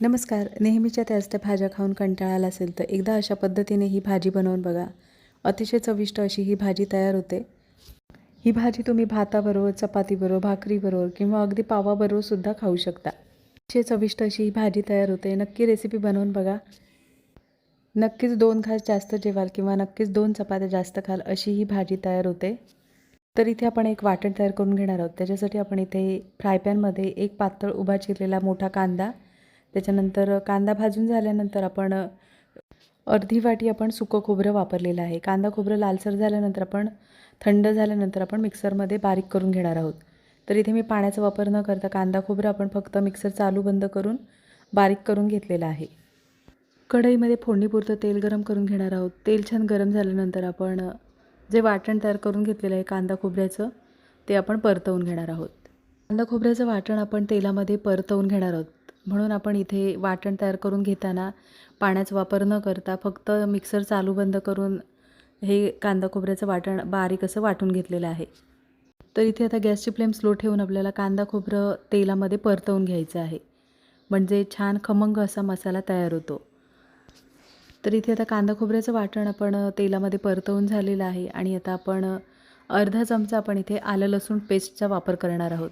नमस्कार. नेहमीच्या त्याच त्या भाज्या खाऊन कंटाळा आला असेल तर एकदा अशा पद्धतीने ही भाजी बनवून बघा. अतिशय चविष्ट अशी ही भाजी तयार होते. ही भाजी तुम्ही भाताबरोबर चपातीबरोबर भाकरीबरोबर किंवा अगदी पावाबरोबर सुद्धा खाऊ शकता. अतिशय चविष्ट अशी ही भाजी तयार होते. नक्की रेसिपी बनवून बघा. नक्कीच दोन घास जास्त जेवाल किंवा नक्कीच दोन चपात्या जास्त खाल अशी ही भाजी तयार होते. तर इथे आपण एक वाटण तयार करून घेणार आहोत. त्याच्यासाठी आपण इथे फ्राय पॅनमध्ये एक पातळ उभा चिरलेला मोठा कांदा त्याच्यानंतर कांदा भाजून झाल्यानंतर आपण अर्धी वाटी आपण सुकं खोबरं वापरलेलं आहे. कांदा खोबरं लालसर झाल्यानंतर आपण थंड झाल्यानंतर आपण मिक्सरमध्ये बारीक करून घेणार आहोत. तर इथे मी पाण्याचा वापर न करता कांदा खोबरं आपण फक्त मिक्सर चालू बंद करून बारीक करून घेतलेलं आहे. कढईमध्ये फोडणीपुरतं तेल गरम करून घेणार आहोत. तेल छान गरम झाल्यानंतर आपण जे वाटण तयार करून घेतलेलं आहे कांदा खोबऱ्याचं ते आपण परतवून घेणार आहोत. कांदा खोबऱ्याचं वाटण आपण तेलामध्ये परतवून घेणार आहोत. म्हणून आपण इथे वाटण तयार करून घेताना पाण्याचा वापर न करता फक्त मिक्सर चालू बंद करून हे कांदा खोबऱ्याचं वाटण बारीक असं वाटून घेतलेलं आहे. तर इथे आता गॅसची फ्लेम स्लो ठेवून आपल्याला कांदा खोबरं तेलामध्ये परतवून घ्यायचं आहे. म्हणजे छान खमंग असा मसाला तयार होतो. तर इथे आता कांदा खोबऱ्याचं वाटण आपण तेलामध्ये परतवून झालेलं आहे आणि आता आपण अर्धा चमचा आपण इथे आलं लसूण पेस्टचा वापर करणार आहोत.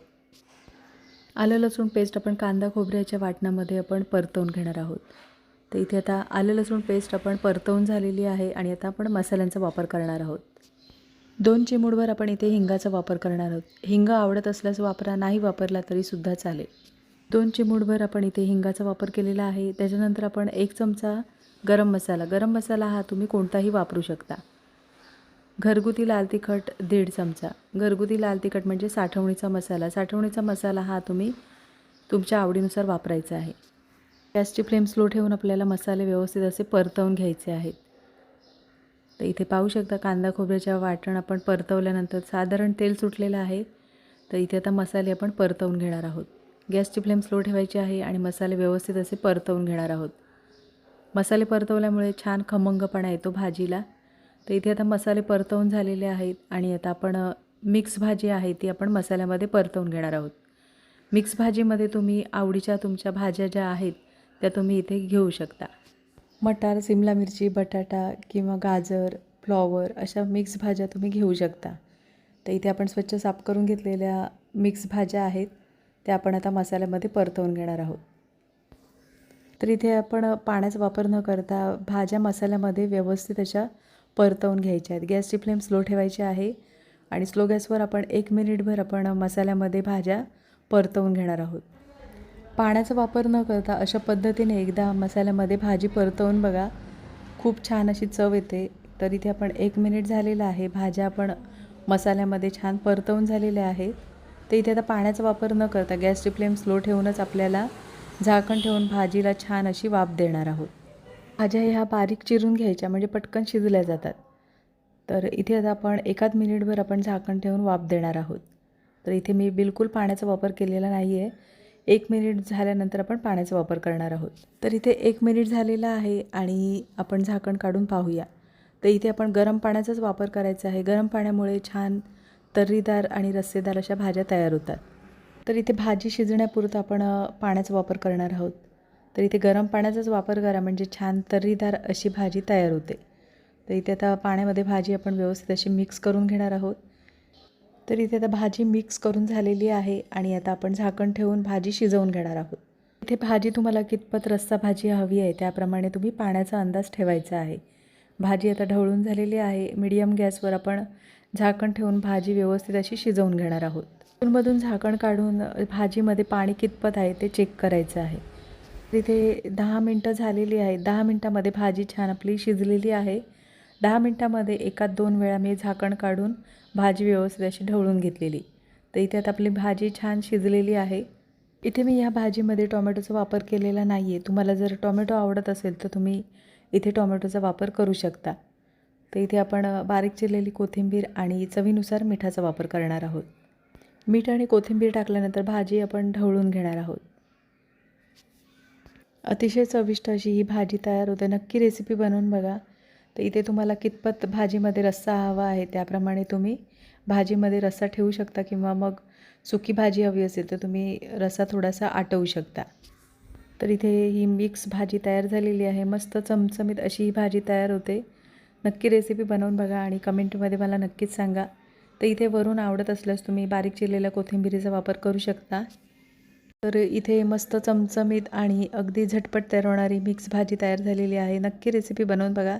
आलं लसूण पेस्ट आपण कांदा खोबऱ्याच्या वाटणामध्ये आपण परतवून घेणार आहोत. तर इथे आता आलं लसूण पेस्ट आपण परतवून झालेली आहे आणि आता आपण मसाल्यांचा वापर करणार आहोत. दोन चिमूडभर आपण इथे हिंगाचा वापर करणार आहोत. हिंग आवडत असल्यास वापरा नाही वापरला तरीसुद्धा चालेल. दोन चिमूडभर आपण इथे हिंगाचा वापर केलेला आहे. त्याच्यानंतर आपण एक चमचा गरम मसाला. गरम मसाला हा तुम्ही कोणताही वापरू शकता. घरगुती लाल तिखट दीड चमचा. घरगुती लाल तिखट म्हणजे साठवणीचा मसाला. साठवणीचा मसाला हा तुम्ही तुमच्या आवडीनुसार वापरायचा आहे. गॅसची फ्लेम स्लो ठेवून आपल्याला मसाले व्यवस्थित असे परतवून घ्यायचे आहेत. तर इथे पाहू शकता कांदा खोबऱ्याच्या वाटण आपण परतवल्यानंतर साधारण तेल सुटलेलं आहे. तर इथे आता मसाले आपण परतवून घेणार आहोत. गॅसची फ्लेम स्लो ठेवायची आहे आणि मसाले व्यवस्थित असे परतवून घेणार आहोत. मसाले परतवल्यामुळे छान खमंगपणा येतो भाजीला. तर इथे आता मसाले परतवून झालेले आहेत आणि आता आपण मिक्स भाजी आहे ती आपण मसाल्यामध्ये परतवून घेणार आहोत. मिक्स भाजीमध्ये तुम्ही आवडीच्या तुमच्या भाज्या ज्या आहेत त्या तुम्ही इथे घेऊ शकता. मटार सिमला मिरची बटाटा किंवा गाजर फ्लॉवर अशा मिक्स भाज्या तुम्ही घेऊ शकता. तर इथे आपण स्वच्छ साफ करून घेतलेल्या मिक्स भाज्या आहेत त्या आपण आता मसाल्यामध्ये परतवून घेणार आहोत. तर इथे आपण पाण्याचा वापर न करता भाज्या मसाल्यामध्ये व्यवस्थित अशा परतवून घ्यायच्या आहेत. गॅसची फ्लेम स्लो ठेवायची आहे आणि स्लो गॅसवर आपण एक मिनिटभर आपण मसाल्यामध्ये भाज्या परतवून घेणार आहोत. पाण्याचा वापर न करता अशा पद्धतीने एकदा मसाल्यामध्ये भाजी परतवून बघा. खूप छान अशी चव येते. तर इथे आपण एक मिनिट झालेलं आहे. भाज्या आपण मसाल्यामध्ये छान परतवून झालेल्या आहेत. तर इथे आता पाण्याचा वापर न करता गॅसची फ्लेम स्लो ठेवूनच आपल्याला झाकण ठेवून भाजीला छान अशी वाफ देणार आहोत. भाज्या ह्या बारीक चिरून घ्यायच्या म्हणजे पटकन शिजल्या जातात. तर इथे आता आपण एकाच मिनिटभर आपण झाकण ठेवून वाफ देणार आहोत. तर इथे मी बिलकुल पाण्याचा वापर केलेला नाही आहे एक मिनिट झाल्यानंतर आपण पाण्याचा वापर करणार आहोत. तर इथे एक मिनिट झालेला आहे आणि आपण झाकण काढून पाहूया. तर इथे आपण गरम पाण्याचाच वापर करायचा आहे. गरम पाण्यामुळे छान तर्रीदार आणि रस्सेदार अशा भाज्या तयार होतात. तर इथे भाजी शिजण्यापुरतं आपण पाण्याचा वापर करणार आहोत. तर इथे गरम पाण्याचाच वापर करा म्हणजे छान तर्रीदार अशी भाजी तयार होते. तर इथे आता पाण्यामध्ये भाजी आपण व्यवस्थित अशी मिक्स करून घेणार आहोत. तर इथे आता भाजी मिक्स करून झालेली आहे आणि आता आपण झाकण ठेवून भाजी शिजवून घेणार आहोत. इथे भाजी तुम्हाला कितपत रस्सा भाजी हवी आहे त्याप्रमाणे तुम्ही पाण्याचा अंदाज ठेवायचा आहे. भाजी आता ढवळून झालेली आहे. मीडियम गॅसवर आपण झाकण ठेवून भाजी व्यवस्थित अशी शिजवून घेणार आहोत. मधून झाकण काढून भाजीमध्ये पाणी कितपत आहे ते चेक करायचं आहे. तिथे दहा मिनटं झालेली आहे दहा मिनटामध्ये भाजी छान आपली शिजलेली आहे. दहा मिनटामध्ये एकात दोन वेळा मी झाकण काढून भाजी व्यवस्थित अशी ढवळून घेतलेली. तर इथे आता आपली भाजी छान शिजलेली आहे. इथे मी ह्या भाजीमध्ये टोमॅटोचा वापर केलेला नाही आहे तुम्हाला जर टोमॅटो आवडत असेल तर तुम्ही इथे टोमॅटोचा वापर करू शकता. तर इथे आपण बारीक चिरलेली कोथिंबीर आणि चवीनुसार मिठाचा वापर करणार आहोत. मीठ आणि कोथिंबीर टाकल्यानंतर भाजी आपण ढवळून घेणार आहोत. अतिशय चविष्ट अशी ही भाजी तयार होते. नक्की रेसिपी बनवून बघा. तर इथे तुम्हाला कितपत भाजीमध्ये रस्सा हवा आहे त्याप्रमाणे तुम्ही भाजीमध्ये रस्सा ठेवू शकता किंवा मग सुकी भाजी हवी असेल तर तुम्ही रस्सा थोडासा आटवू शकता. तर इथे ही मिक्स भाजी तयार झालेली आहे. मस्त चमचमीत अशी ही भाजी तयार होते. नक्की रेसिपी बनवून बघा आणि कमेंटमध्ये मला नक्कीच सांगा. तर इथे वरून आवडत असल्यास तुम्ही बारीक चिरलेल्या कोथिंबिरीचा वापर करू शकता. तर इथे मस्त चमचमीत आणि अगदी झटपट तरवणारी मिक्स भाजी तयार झालेली आहे. नक्की रेसिपी बनवून बघा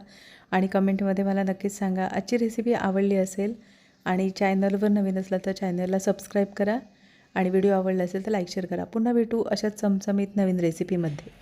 आणि कमेंटमध्ये मला नक्कीच सांगा. आजची रेसिपी आवडली असेल आणि चॅनलवर नवीन असला तर चॅनलला सबस्क्राईब करा आणि व्हिडिओ आवडला असेल तर लाईक शेअर करा. पुन्हा भेटू अशाच चमचमीत नवीन रेसिपीमध्ये